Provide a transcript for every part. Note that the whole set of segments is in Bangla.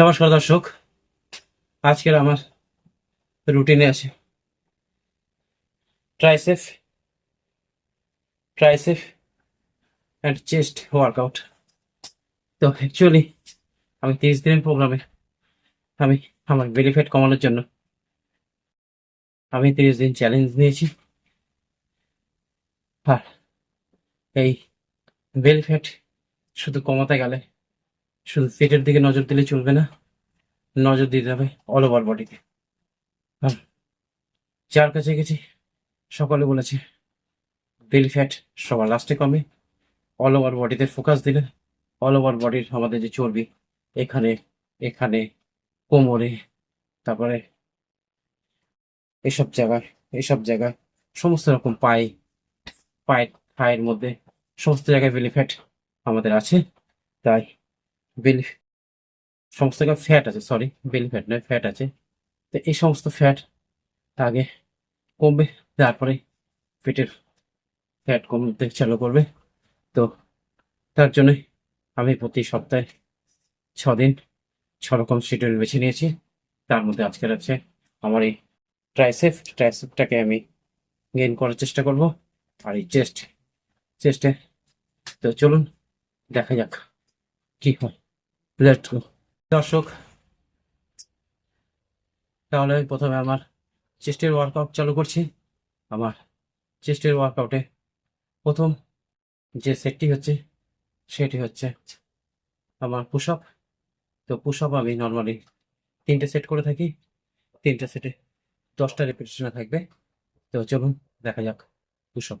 নমস্কার দর্শক। আজকের আমার রুটিনে আছে। Triceps triceps and chest workout তো অ্যাকচুয়ালি আমি তিরিশ দিনের প্রোগ্রামে আমি আমার বেলি ফ্যাট কমানোর জন্য আমি তিরিশ দিন চ্যালেঞ্জ নিয়েছি। আর এই বেলি শুধু কমাতে গেলে শুধু পেটের দিকে নজর দিলে চলবে না। নজর দিতে হবে অল ওভার বডিতে যার কাছে গেছি, সকলে বলেছে বেলি ফ্যাট সবার লাস্টে কমে। অল ওভার বডিতে ফোকাস দিলে অল ওভার বডির আমাদের যে চর্বি, এখানে এখানে, কোমরে, তারপরে এসব জায়গায় এসব জায়গায়, সমস্ত রকম পায়ে পায়ের পায়ের মধ্যে, সমস্ত জায়গায় বেলি ফ্যাট আমাদের আছে। তাই বেলি সমস্ত ফ্যাট আছে সরি বেলি ফ্যাট নয় ফ্যাট আছে। তো এই সমস্ত ফ্যাট আগে কমবে, তারপরে পেটের ফ্যাট কমতে চালু করবে। তো তার জন্যই আমি প্রতি সপ্তাহে ছ দিন ছ রকম শিডিউল বেছে নিয়েছি। তার মধ্যে আজকের আছে আমার এই ট্রাইসেফ ট্রাইসেফটাকে আমি গেইন করার চেষ্টা করব। আর এই চেস্ট চেস্টে তো চলুন, দেখা যাক কি হয়। লেট দর্শক, তাহলে প্রথমে আমার চেস্টের ওয়ার্কআউট চালু করছি। আমার চেস্টের ওয়ার্কআউটে প্রথম যে সেটটি হচ্ছে, সেটি হচ্ছে আমার পুশ আপ তো পুশ আপ আমি নর্মালি তিনটে সেট করে থাকি। তিনটে সেটে দশটা রেপিটেশনে থাকবে। তো চলুন, দেখা যাক পুশ আপ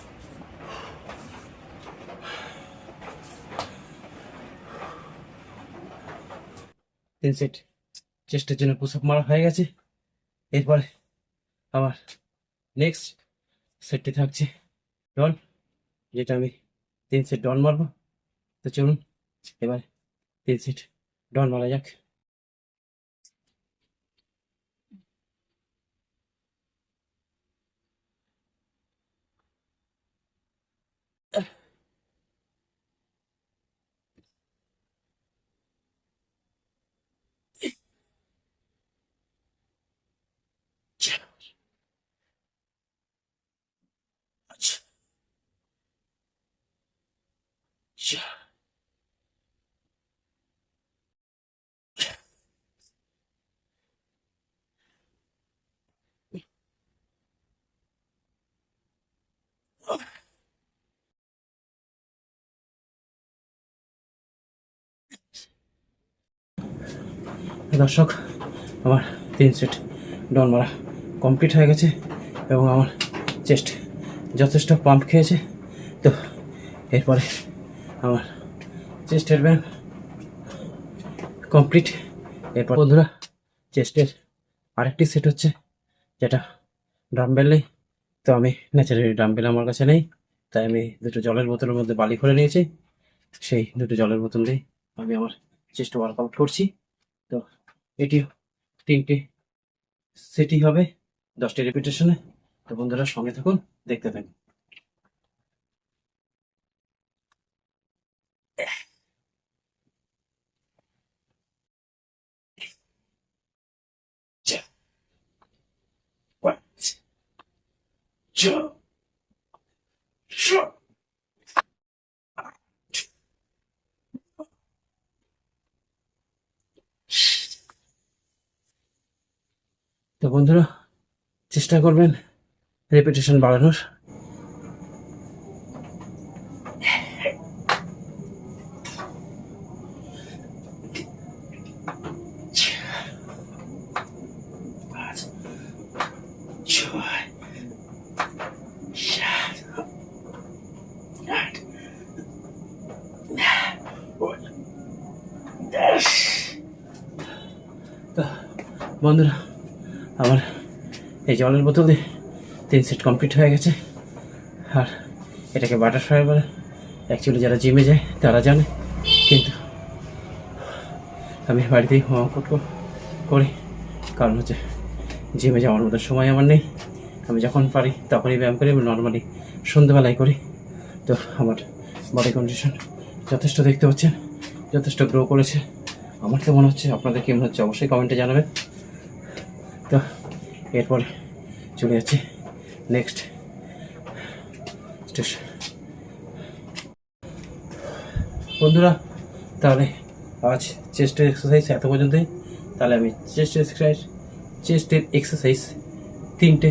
তিন সেট চেস্টের জন্য পুশ আপ মারা হয়ে গেছে। এরপরে আমার নেক্সট সেটটি থাকছে ডন যেটা আমি তিন সেট ডন মারবো। তো চলুন, এবার তিন সেট ডন মারা যাক। দর্শক, আমার তিন সেট ডন মারা কমপ্লিট হয়ে গেছে এবং আমার চেস্ট যথেষ্ট পাম্প খেয়েছে। তো, এরপরে আমার চেস্টের ব্যায়াম কমপ্লিট। এরপর বন্ধুরা, চেস্টের আরেকটি সেট হচ্ছে, যেটা ড্রামবেল নেই। তো আমি ন্যাচারালি ড্রামবেল আমার কাছে নেই, তাই আমি দুটো জলের বোতলের মধ্যে বালি করে নিয়েছি। সেই দুটো জলের বোতল দিয়ে আমি আমার চেস্ট ওয়ার্কআউট করছি। তো এটি তিনটি সেটি হবে দশটি রেপিটেশনে তো বন্ধুরা সঙ্গে থাকুন, দেখতে থাকুন। তো বন্ধুরা চেষ্টা করবেন রেপিটেশন বাড়ানোর। পাঁচ বন্ধুরা, আমার এই জলের বোতল দিয়ে তিন সেট কমপ্লিট হয়ে গেছে। আর এটাকে বাটারফ্লাই বলে। অ্যাকচুয়ালি যারা জিমে যায়, তারা জানে। কিন্তু আমি বাড়িতেই হোম আউট করি। কারণ হচ্ছে জিমে যাওয়ার মতো সময় আমার নেই। আমি যখন পারি, তখনই ব্যায়াম করি আমি নর্মালি সন্ধ্যেবেলায় করি। তো আমার বডি কন্ডিশন যথেষ্ট দেখতে পাচ্ছেন, যথেষ্ট গ্রো করেছে। আমার তো মনে হচ্ছে, আপনাদের কেমন হচ্ছে, অবশ্যই কমেন্টে জানাবেন। এরপরে চলে যাচ্ছি নেক্সট স্টেশন। বন্ধুরা, তাহলে আজ চেস্টের এক্সারসাইজ এত পর্যন্তই। তাহলে আমি চেস্টের এক্সারসাইজ চেস্টের এক্সারসাইজ তিনটে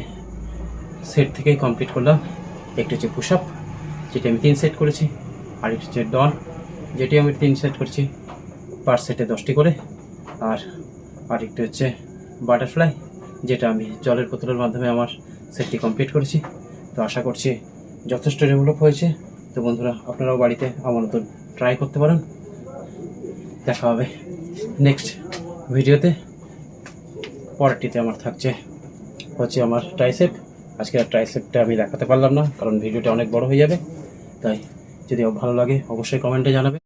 সেট থেকেই কমপ্লিট করলাম। একটি হচ্ছে পুশ আপ যেটি আমি তিন সেট করেছি। আর একটা হচ্ছে ডন যেটি আমি তিন সেট করেছি। পার সেটে দশটি করে। আর আরেকটি হচ্ছে বাটারফ্লাই যেটা আমি জলের বোতলের মাধ্যমে আমার সেটটি কমপ্লিট করেছি। তো আশা করছি যথেষ্ট ডেভেলপ হয়েছে। তো বন্ধুরা, আপনারাও বাড়িতে আমার মতো ট্রাই করতে পারেন। দেখা হবে নেক্সট ভিডিওতে পরেরটিতে আমার থাকছে হচ্ছে আমার ট্রাইসেপ আজকে আর ট্রাইসেপটা আমি দেখাতে পারলাম না, কারণ ভিডিওটা অনেক বড় হয়ে যাবে। তাই যদি ভালো লাগে, অবশ্যই কমেন্টে জানাবে।